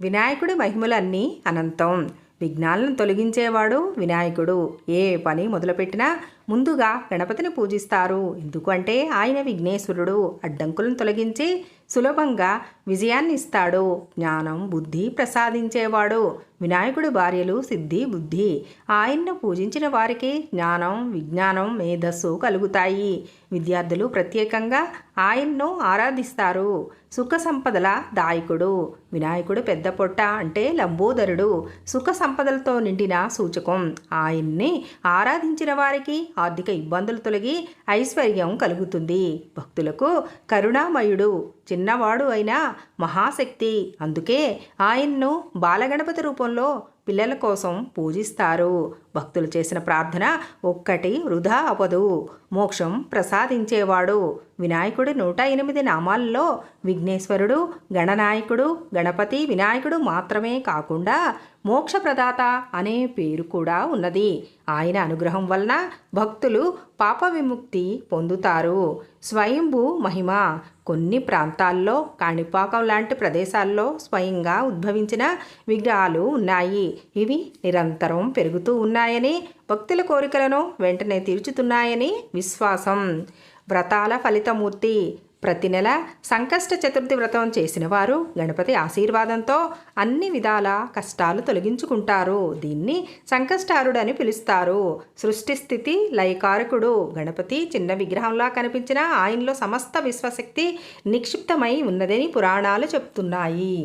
వినాయకుడి మహిమలన్నీ అనంతం. విఘ్నాలను తొలగించేవాడు వినాయకుడు. ఏ పని మొదలుపెట్టినా ముందుగా గణపతిని పూజిస్తారు. ఎందుకంటే ఆయన విఘ్నేశ్వరుడు. అడ్డంకులను తొలగించి సులభంగా విజయాన్ని ఇస్తాడు జ్ఞానం బుద్ధి ప్రసాదించేవాడు. వినాయకుడి భార్యలు సిద్ధి బుద్ధి. ఆయన్ను పూజించిన వారికి జ్ఞానం విజ్ఞానం మేధస్సు కలుగుతాయి. విద్యార్థులు ప్రత్యేకంగా ఆయన్ను ఆరాధిస్తారు. సుఖ సంపదల దాయకుడు. వినాయకుడు పెద్ద పొట్ట అంటే లంబోదరుడు. సుఖ సంపదలతో నిండిన సూచకం. ఆయన్ని ఆరాధించిన వారికి ఆర్థిక ఇబ్బందులు తొలగి ఐశ్వర్యం కలుగుతుంది. భక్తులకు కరుణామయుడు చిన్నవాడు అయిన మహాశక్తి. అందుకే ఆయన్ను బాలగణపతి రూపంలో పిల్లల కోసం పూజిస్తారు. భక్తులు చేసిన ప్రార్థన ఒక్కటి వృధా అవ్వదు. మోక్షం ప్రసాదించేవాడు. వినాయకుడి నూట ఎనిమిది నామాల్లో విఘ్నేశ్వరుడు గణనాయకుడు గణపతి వినాయకుడు మాత్రమే కాకుండా మోక్షప్రదాత అనే పేరు కూడా ఉన్నది. ఆయన అనుగ్రహం వలన భక్తులు పాప విముక్తి పొందుతారు. స్వయంభూ మహిమ. కొన్ని ప్రాంతాల్లో కాణిపాకం లాంటి ప్రదేశాల్లో స్వయంగా ఉద్భవించిన విగ్రహాలు ఉన్నాయి. ఇవి నిరంతరం పెరుగుతూ ఉన్నాయని భక్తుల కోరికలను వెంటనే తీర్చుతున్నాయని విశ్వాసం. వ్రతాల ఫలితమూర్తి ప్రతి నెల సంకష్ట చతుర్థి వ్రతం చేసిన వారు గణపతి ఆశీర్వాదంతో అన్ని విధాల కష్టాలు తొలగించుకుంటారు. దీన్ని సంకష్టారుడని పిలుస్తారు. సృష్టి స్థితి లయకారకుడు గణపతి చిన్న విగ్రహంలా కనిపించిన ఆయనలో సమస్త విశ్వశక్తి నిక్షిప్తమై ఉన్నదని పురాణాలు చెప్తున్నాయి.